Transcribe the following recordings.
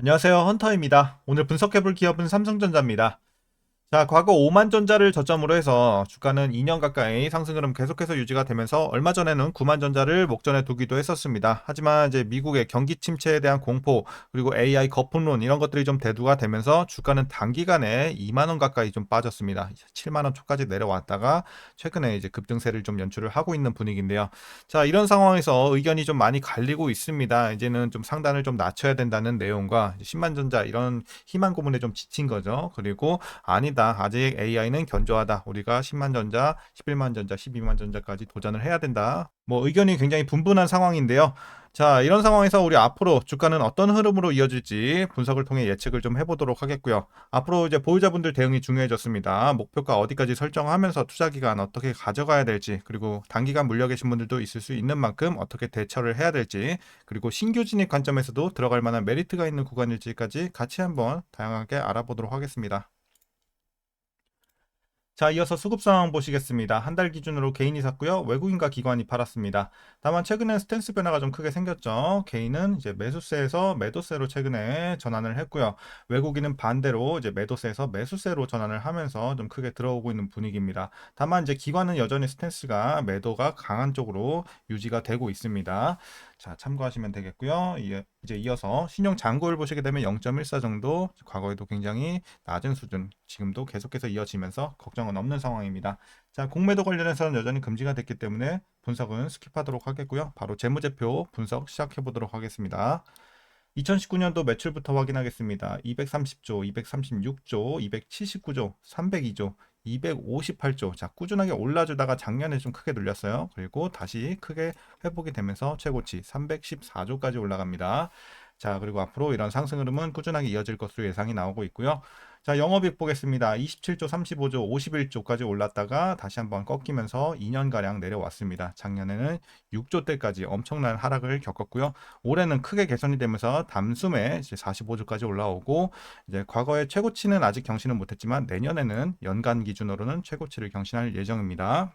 안녕하세요. 헌터입니다. 오늘 분석해볼 기업은 삼성전자입니다. 자, 과거 5만 전자를 저점으로 해서 주가는 2년 가까이 상승 흐름 계속해서 유지가 되면서 얼마 전에는 9만 전자를 목전에 두기도 했었습니다. 하지만 이제 미국의 경기 침체에 대한 공포 그리고 AI 거품론 이런 것들이 좀 대두가 되면서 주가는 단기간에 2만 원 가까이 좀 빠졌습니다. 7만 원 초까지 내려왔다가 최근에 이제 급등세를 좀 연출을 하고 있는 분위기인데요. 자, 이런 상황에서 의견이 좀 많이 갈리고 있습니다. 이제는 좀 상단을 좀 낮춰야 된다는 내용과 10만 전자 이런 희망 고문에 좀 지친 거죠. 그리고 아니다. 아직 AI는 견조하다. 우리가 10만 전자, 11만 전자, 12만 전자까지 도전을 해야 된다. 뭐 의견이 굉장히 분분한 상황인데요. 자, 이런 상황에서 우리 앞으로 주가는 어떤 흐름으로 이어질지 분석을 통해 예측을 좀 해보도록 하겠고요. 앞으로 이제 보유자분들 대응이 중요해졌습니다. 목표가 어디까지 설정하면서 투자 기간 어떻게 가져가야 될지, 그리고 단기간 물려 계신 분들도 있을 수 있는 만큼 어떻게 대처를 해야 될지, 그리고 신규 진입 관점에서도 들어갈 만한 메리트가 있는 구간일지까지 같이 한번 다양하게 알아보도록 하겠습니다. 자, 이어서 수급 상황 보시겠습니다. 한 달 기준으로 개인이 샀고요. 외국인과 기관이 팔았습니다. 다만 최근에 스탠스 변화가 좀 크게 생겼죠. 개인은 이제 매수세에서 매도세로 최근에 전환을 했고요. 외국인은 반대로 이제 매도세에서 매수세로 전환을 하면서 좀 크게 들어오고 있는 분위기입니다. 다만 이제 기관은 여전히 스탠스가 매도가 강한 쪽으로 유지가 되고 있습니다. 자, 참고하시면 되겠고요. 이제 이어서 신용 잔고를 보시게 되면 0.14 정도, 과거에도 굉장히 낮은 수준, 지금도 계속해서 이어지면서 걱정은 없는 상황입니다. 자, 공매도 관련해서는 여전히 금지가 됐기 때문에 분석은 스킵하도록 하겠고요. 바로 재무제표 분석 시작해 보도록 하겠습니다. 2019년도 매출부터 확인하겠습니다. 230조, 236조, 279조, 302조, 258조. 자, 꾸준하게 올라주다가 작년에 좀 크게 눌렸어요. 그리고 다시 크게 회복이 되면서 최고치 314조까지 올라갑니다. 자, 그리고 앞으로 이런 상승 흐름은 꾸준하게 이어질 것으로 예상이 나오고 있고요. 자, 영업이익 보겠습니다. 27조, 35조, 51조까지 올랐다가 다시 한번 꺾이면서 2년가량 내려왔습니다. 작년에는 6조 대까지 엄청난 하락을 겪었고요. 올해는 크게 개선이 되면서 담숨에 이제 45조까지 올라오고 이제 과거의 최고치는 아직 경신은 못했지만 내년에는 연간 기준으로는 최고치를 경신할 예정입니다.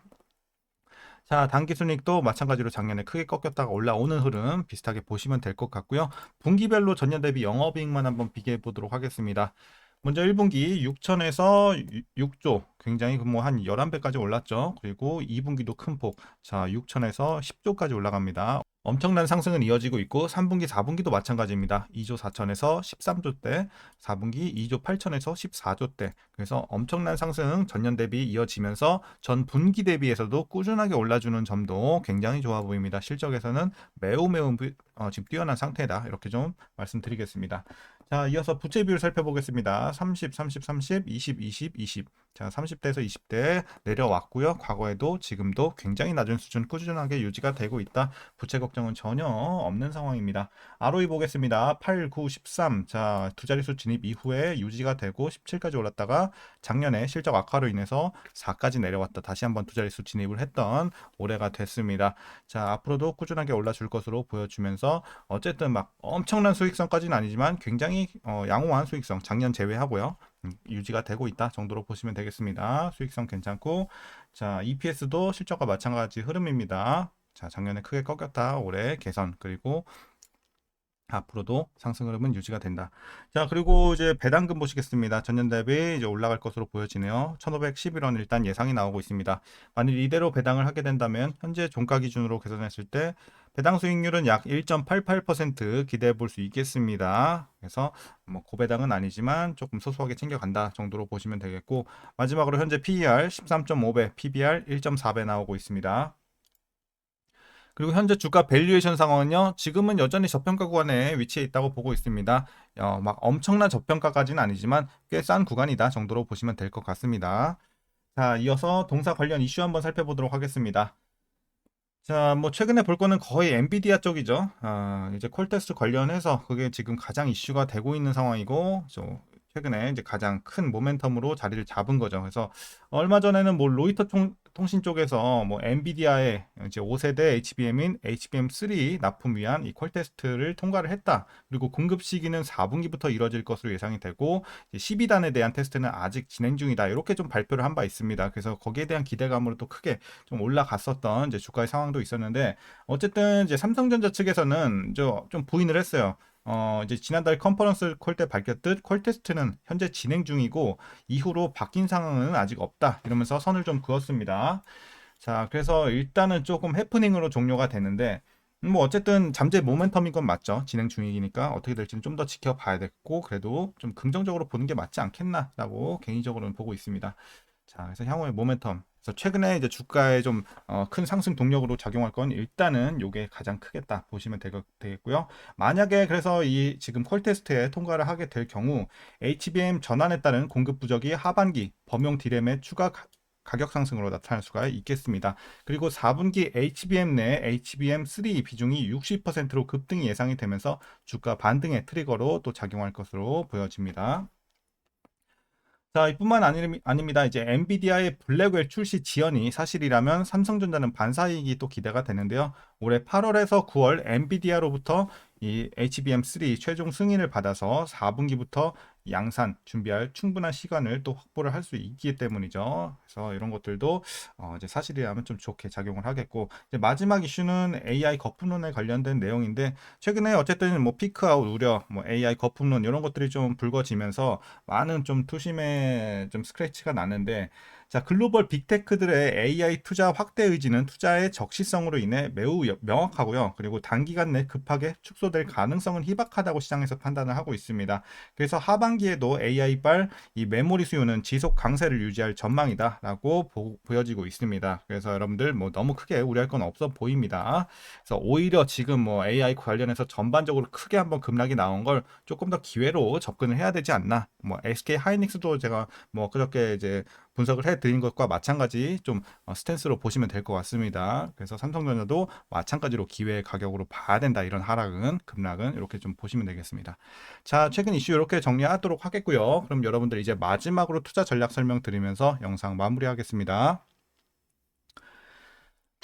자, 단기순이익도 마찬가지로 작년에 크게 꺾였다가 올라오는 흐름 비슷하게 보시면 될 것 같고요. 분기별로 전년 대비 영업이익만 한번 비교해 보도록 하겠습니다. 먼저 1분기 6천에서 6조 굉장히 그뭐한 11배까지 올랐죠. 그리고 2분기도 큰 폭. 자, 6천에서 10조까지 올라갑니다. 엄청난 상승은 이어지고 있고 3분기, 4분기도 마찬가지입니다. 2조 4천에서 13조대, 4분기 2조 8천에서 14조대. 그래서 엄청난 상승 전년 대비 이어지면서 전 분기 대비에서도 꾸준하게 올라주는 점도 굉장히 좋아 보입니다. 실적에서는 매우 매우 어, 지금 뛰어난 상태다. 이렇게 좀 말씀드리겠습니다. 자, 이어서 부채 비율 살펴보겠습니다. 30, 30, 30, 20, 20, 20. 자, 30대에서 20대 내려왔고요. 과거에도 지금도 굉장히 낮은 수준 꾸준하게 유지가 되고 있다. 부채 걱정은 전혀 없는 상황입니다. ROE 보겠습니다. 8, 9, 13. 자, 두 자릿수 진입 이후에 유지가 되고 17까지 올랐다가 작년에 실적 악화로 인해서 4까지 내려왔다. 다시 한번 두 자릿수 진입을 했던 올해가 됐습니다. 자, 앞으로도 꾸준하게 올라줄 것으로 보여주면서 어쨌든 막 엄청난 수익성까지는 아니지만 굉장히 상당히 어, 양호한 수익성 작년 제외하고요. 음, 유지가 되고 있다 정도로 보시면 되겠습니다. 수익성 괜찮고 자 EPS도 실적과 마찬가지 흐름입니다. 자 작년에 크게 꺾였다 올해 개선 그리고 앞으로도 상승 흐름은 유지가 된다. 자, 그리고 이제 배당금 보시겠습니다. 전년 대비 이제 올라갈 것으로 보여지네요. 1,511원 일단 예상이 나오고 있습니다. 만일 이대로 배당을 하게 된다면 현재 종가 기준으로 계산했을 때 배당 수익률은 약 1.88% 기대해 볼 수 있겠습니다. 그래서 뭐 고배당은 아니지만 조금 소소하게 챙겨간다 정도로 보시면 되겠고 마지막으로 현재 PER 13.5배, PBR 1.4배 나오고 있습니다. 그리고 현재 주가 밸류에이션 상황은요. 지금은 여전히 저평가 구간에 위치해 있다고 보고 있습니다. 어, 막 엄청난 저평가까지는 아니지만 꽤 싼 구간이다 정도로 보시면 될 것 같습니다. 자, 이어서 동사 관련 이슈 한번 살펴보도록 하겠습니다. 자, 뭐 최근에 볼 거는 거의 엔비디아 쪽이죠. 아, 이제 콜테스트 관련해서 그게 지금 가장 이슈가 되고 있는 상황이고, 최근에 이제 가장 큰 모멘텀으로 자리를 잡은 거죠. 그래서 얼마 전에는 뭐 로이터 통, 통신 쪽에서 뭐 엔비디아의 이제 5세대 HBM인 HBM3 납품 위한 이퀄 테스트를 통과를 했다. 그리고 공급 시기는 4분기부터 이뤄질 것으로 예상이 되고 12단에 대한 테스트는 아직 진행 중이다. 이렇게 좀 발표를 한 바 있습니다. 그래서 거기에 대한 기대감으로 또 크게 좀 올라갔었던 이제 주가의 상황도 있었는데 어쨌든 이제 삼성전자 측에서는 좀 부인을 했어요. 어, 이제 지난달 컨퍼런스 콜 때 밝혔듯 콜 테스트는 현재 진행 중이고 이후로 바뀐 상황은 아직 없다. 이러면서 선을 좀 그었습니다. 자, 그래서 일단은 조금 해프닝으로 종료가 되는데 뭐 어쨌든 잠재 모멘텀인 건 맞죠. 진행 중이니까 어떻게 될지는 좀 더 지켜봐야 됐고 그래도 좀 긍정적으로 보는 게 맞지 않겠나라고 개인적으로는 보고 있습니다. 자, 그래서 향후의 모멘텀. 그래서 최근에 이제 주가에 좀큰 상승 동력으로 작용할 건 일단은 요게 가장 크겠다 보시면 되, 되겠고요. 만약에 그래서 이 지금 콜 테스트에 통과를 하게 될 경우 HBM 전환에 따른 공급 부족이 하반기 범용 디램의 추가 가- 가격 상승으로 나타날 수가 있겠습니다. 그리고 4분기 HBM 내 HBM3 비중이 60%로 급등이 예상이 되면서 주가 반등의 트리거로 또 작용할 것으로 보여집니다. 자, 이뿐만 아닙니다. 이제 엔비디아의 블랙웰 출시 지연이 사실이라면 삼성전자는 반사이익이 또 기대가 되는데요. 올해 8월에서 9월 엔비디아로부터 이 HBM3 최종 승인을 받아서 4분기부터 양산 준비할 충분한 시간을 또 확보를 할 수 있기 때문이죠. 그래서 이런 것들도 어 이제 사실이라면 좀 좋게 작용을 하겠고 이제 마지막 이슈는 AI 거품론에 관련된 내용인데 최근에 어쨌든 뭐 피크아웃 우려, 뭐 AI 거품론 이런 것들이 좀 불거지면서 많은 좀 투심의 좀 스크래치가 나는데 자, 글로벌 빅테크들의 AI 투자 확대 의지는 투자의 적시성으로 인해 매우 여- 명확하고요. 그리고 단기간 내 급하게 축소될 가능성은 희박하다고 시장에서 판단을 하고 있습니다. 그래서 하반기에도 AI발 이 메모리 수요는 지속 강세를 유지할 전망이다라고 보, 보여지고 있습니다. 그래서 여러분들 뭐 너무 크게 우려할 건 없어 보입니다. 그래서 오히려 지금 뭐 AI 관련해서 전반적으로 크게 한번 급락이 나온 걸 조금 더 기회로 접근을 해야 되지 않나. 뭐 SK 하이닉스도 제가 뭐 그저께 이제 분석을 해드린 것과 마찬가지 좀 어, 스탠스로 보시면 될 것 같습니다. 그래서 삼성전자도 마찬가지로 기회 가격으로 봐야 된다. 이런 하락은 급락은 이렇게 좀 보시면 되겠습니다. 자, 최근 이슈 이렇게 정리하도록 하겠고요. 그럼 여러분들 이제 마지막으로 투자 전략 설명 드리면서 영상 마무리하겠습니다.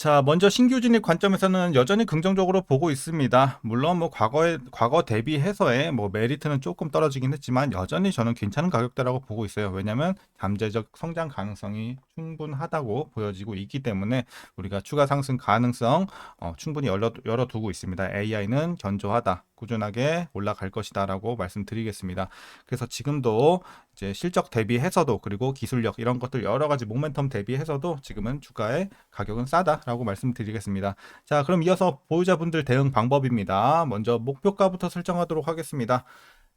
자, 먼저 신규 진입 관점에서는 여전히 긍정적으로 보고 있습니다. 물론 뭐 과거에 과거 대비해서의 뭐 메리트는 조금 떨어지긴 했지만 여전히 저는 괜찮은 가격대라고 보고 있어요. 왜냐하면 잠재적 성장 가능성이 충분하다고 보여지고 있기 때문에 우리가 추가 상승 가능성 어, 충분히 열어, 열어두고 있습니다. AI는 견조하다. 꾸준하게 올라갈 것이다라고 말씀드리겠습니다. 그래서 지금도 이제 실적 대비해서도 그리고 기술력 이런 것들 여러 가지 모멘텀 대비해서도 지금은 주가의 가격은 싸다라고 말씀드리겠습니다. 자, 그럼 이어서 보유자분들 대응 방법입니다. 먼저 목표가부터 설정하도록 하겠습니다.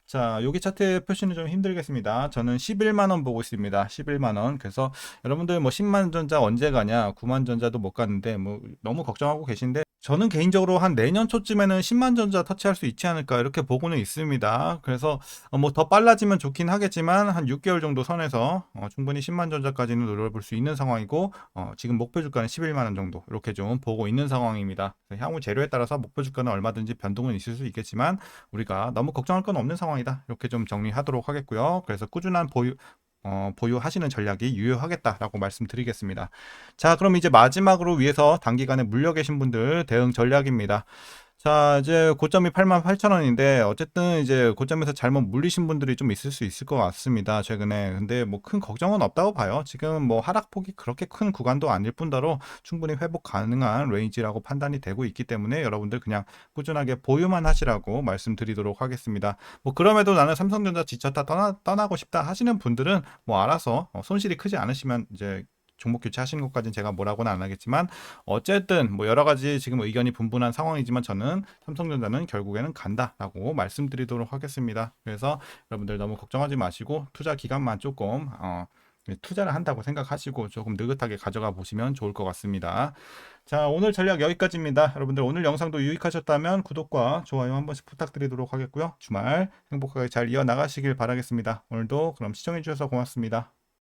자, 여기 차트 표시는 좀 힘들겠습니다. 저는 11만 원 보고 있습니다. 11만 원. 그래서 여러분들 뭐 10만 전자 언제 가냐? 9만 전자도 못 갔는데 뭐 너무 걱정하고 계신데 저는 개인적으로 한 내년 초쯤에는 10만 전자 터치할 수 있지 않을까 이렇게 보고는 있습니다. 그래서 뭐 더 빨라지면 좋긴 하겠지만 한 6개월 정도 선에서 어 충분히 10만 전자까지는 노려볼 수 있는 상황이고 어 지금 목표 주가는 11만 원 정도 이렇게 좀 보고 있는 상황입니다. 향후 재료에 따라서 목표 주가는 얼마든지 변동은 있을 수 있겠지만 우리가 너무 걱정할 건 없는 상황 이다. 이렇게 좀 정리하도록 하겠고요. 그래서 꾸준한 보유 어, 보유하시는 전략이 유효하겠다라고 말씀드리겠습니다. 자, 그럼 이제 마지막으로 위해서 단기간에 물려 계신 분들 대응 전략입니다. 자, 이제 고점이 88,000원인데 어쨌든 이제 고점에서 잘못 물리신 분들이 좀 있을 수 있을 것 같습니다. 최근에. 근데 뭐 큰 걱정은 없다고 봐요. 지금 뭐 하락폭이 그렇게 큰 구간도 아닐 뿐더러 충분히 회복 가능한 레인지라고 판단이 되고 있기 때문에 여러분들 그냥 꾸준하게 보유만 하시라고 말씀드리도록 하겠습니다. 뭐 그럼에도 나는 삼성전자 지쳤다 떠나, 떠나고 싶다 하시는 분들은 뭐 알아서 어, 손실이 크지 않으시면 이제 종목 교체하시는 것까지는 제가 뭐라고는 안 하겠지만 어쨌든 뭐 여러 가지 지금 의견이 분분한 상황이지만 저는 삼성전자는 결국에는 간다라고 말씀드리도록 하겠습니다. 그래서 여러분들 너무 걱정하지 마시고 투자 기간만 조금 어, 투자를 한다고 생각하시고 조금 느긋하게 가져가 보시면 좋을 것 같습니다. 자, 오늘 전략 여기까지입니다. 여러분들 오늘 영상도 유익하셨다면 구독과 좋아요 한 번씩 부탁드리도록 하겠고요. 주말 행복하게 잘 이어나가시길 바라겠습니다. 오늘도 그럼 시청해주셔서 고맙습니다.